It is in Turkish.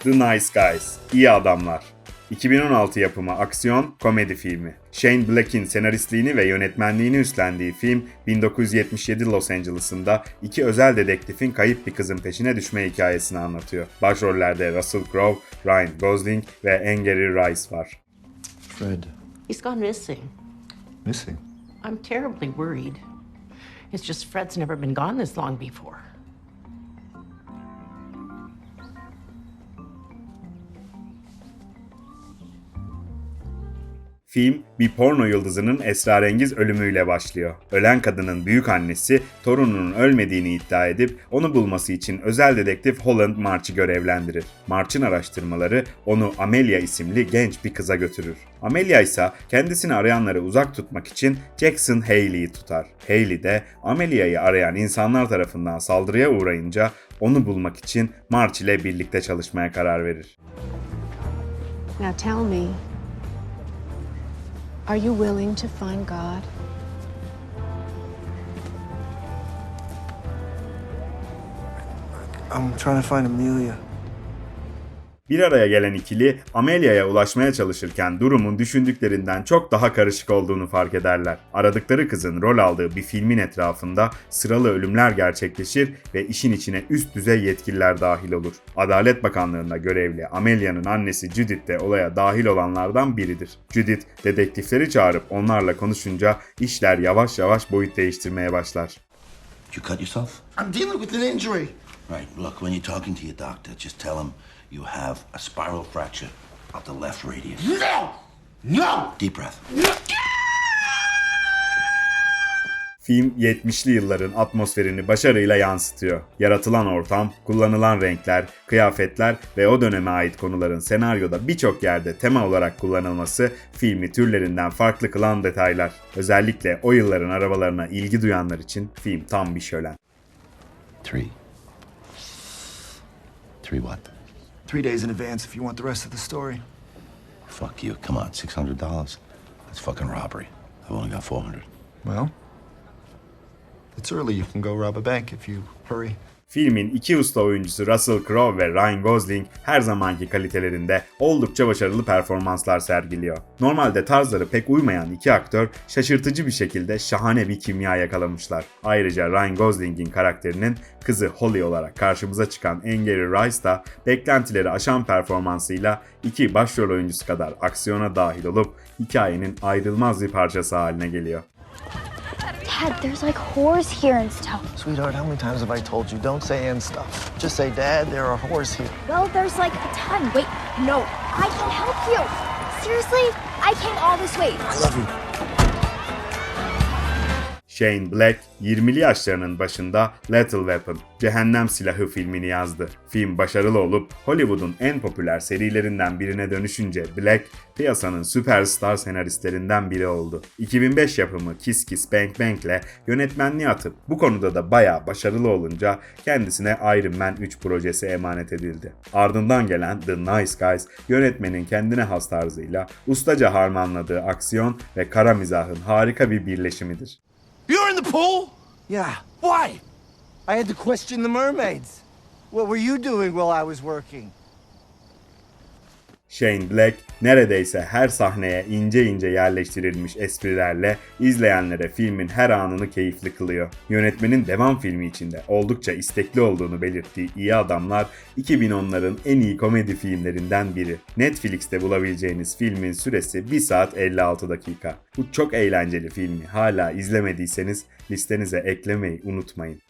The Nice Guys, İyi Adamlar. 2016 yapımı aksiyon komedi filmi. Shane Black'in senaristliğini ve yönetmenliğini üstlendiği film 1977 Los Angeles'ında iki özel dedektifin kayıp bir kızın peşine düşme hikayesini anlatıyor. Başrollerde Russell Crowe, Ryan Gosling ve Angry Rice var. Fred, He's gone missing. missing. I'm terribly worried. It's just Fred's never been gone this long before. Film bir porno yıldızının esrarengiz ölümüyle başlıyor. Ölen kadının büyük annesi torununun ölmediğini iddia edip onu bulması için özel dedektif Holland March'ı görevlendirir. March'ın araştırmaları onu Amelia isimli genç bir kıza götürür. Amelia ise kendisini arayanları uzak tutmak için Jackson Haley'i tutar. Haley de Amelia'yı arayan insanlar tarafından saldırıya uğrayınca onu bulmak için March ile birlikte çalışmaya karar verir. Now tell me, are you willing to find God? I'm trying to find Amelia. Bir araya gelen ikili Amelia'ya ulaşmaya çalışırken durumun düşündüklerinden çok daha karışık olduğunu fark ederler. Aradıkları kızın rol aldığı bir filmin etrafında sıralı ölümler gerçekleşir ve işin içine üst düzey yetkililer dahil olur. Adalet Bakanlığı'nda görevli Amelia'nın annesi Judith de olaya dahil olanlardan biridir. Judith dedektifleri çağırıp onlarla konuşunca işler yavaş yavaş boyut değiştirmeye başlar. You cut yourself? I'm dealing with an injury. Right. Look, when you're talking to your doctor, just tell him you have a spiral fracture of the left radius. No! No! Deep breath. Film 70'li yılların atmosferini başarıyla yansıtıyor. Yaratılan ortam, kullanılan renkler, kıyafetler ve o döneme ait konuların senaryoda birçok yerde tema olarak kullanılması filmi türlerinden farklı kılan detaylar. Özellikle o yılların arabalarına ilgi duyanlar için film tam bir şölen. Three. Three what? Three days in advance if you want the rest of the story. Fuck you. Come on, six hundred dollars. That's fucking robbery. I've only got four hundred. Well, it's early. You can go rob a bank if you hurry. Filmin iki usta oyuncusu Russell Crowe ve Ryan Gosling her zamanki kalitelerinde oldukça başarılı performanslar sergiliyor. Normalde tarzları pek uymayan iki aktör şaşırtıcı bir şekilde şahane bir kimya yakalamışlar. Ayrıca Ryan Gosling'in karakterinin kızı Holly olarak karşımıza çıkan Angry Rice da beklentileri aşan performansıyla iki başrol oyuncusu kadar aksiyona dahil olup hikayenin ayrılmaz bir parçası haline geliyor. Dad, there's like whores here and stuff. Sweetheart, how many times have I told you don't say and stuff? Just say, Dad, there are whores here. Well, there's like a ton. Wait, no, I can help you. Seriously, I came all this way. I love you. Shane Black 20'li yaşlarının başında Lethal Weapon, Cehennem Silahı filmini yazdı. Film başarılı olup Hollywood'un en popüler serilerinden birine dönüşünce Black, piyasanın süperstar senaristlerinden biri oldu. 2005 yapımı Kiss Kiss Bang Bang ile yönetmenliği atıp bu konuda da bayağı başarılı olunca kendisine Iron Man 3 projesi emanet edildi. Ardından gelen The Nice Guys yönetmenin kendine has tarzıyla ustaca harmanladığı aksiyon ve kara mizahın harika bir birleşimidir. You're in the pool? Yeah, Why? I had to question the mermaids. What were you doing while I was working? Shane Black neredeyse her sahneye ince ince yerleştirilmiş esprilerle izleyenlere filmin her anını keyifli kılıyor. Yönetmenin devam filmi içinde oldukça istekli olduğunu belirttiği İyi Adamlar 2010'ların en iyi komedi filmlerinden biri. Netflix'te bulabileceğiniz filmin süresi 1 saat 56 dakika. Bu çok eğlenceli filmi hala izlemediyseniz listenize eklemeyi unutmayın.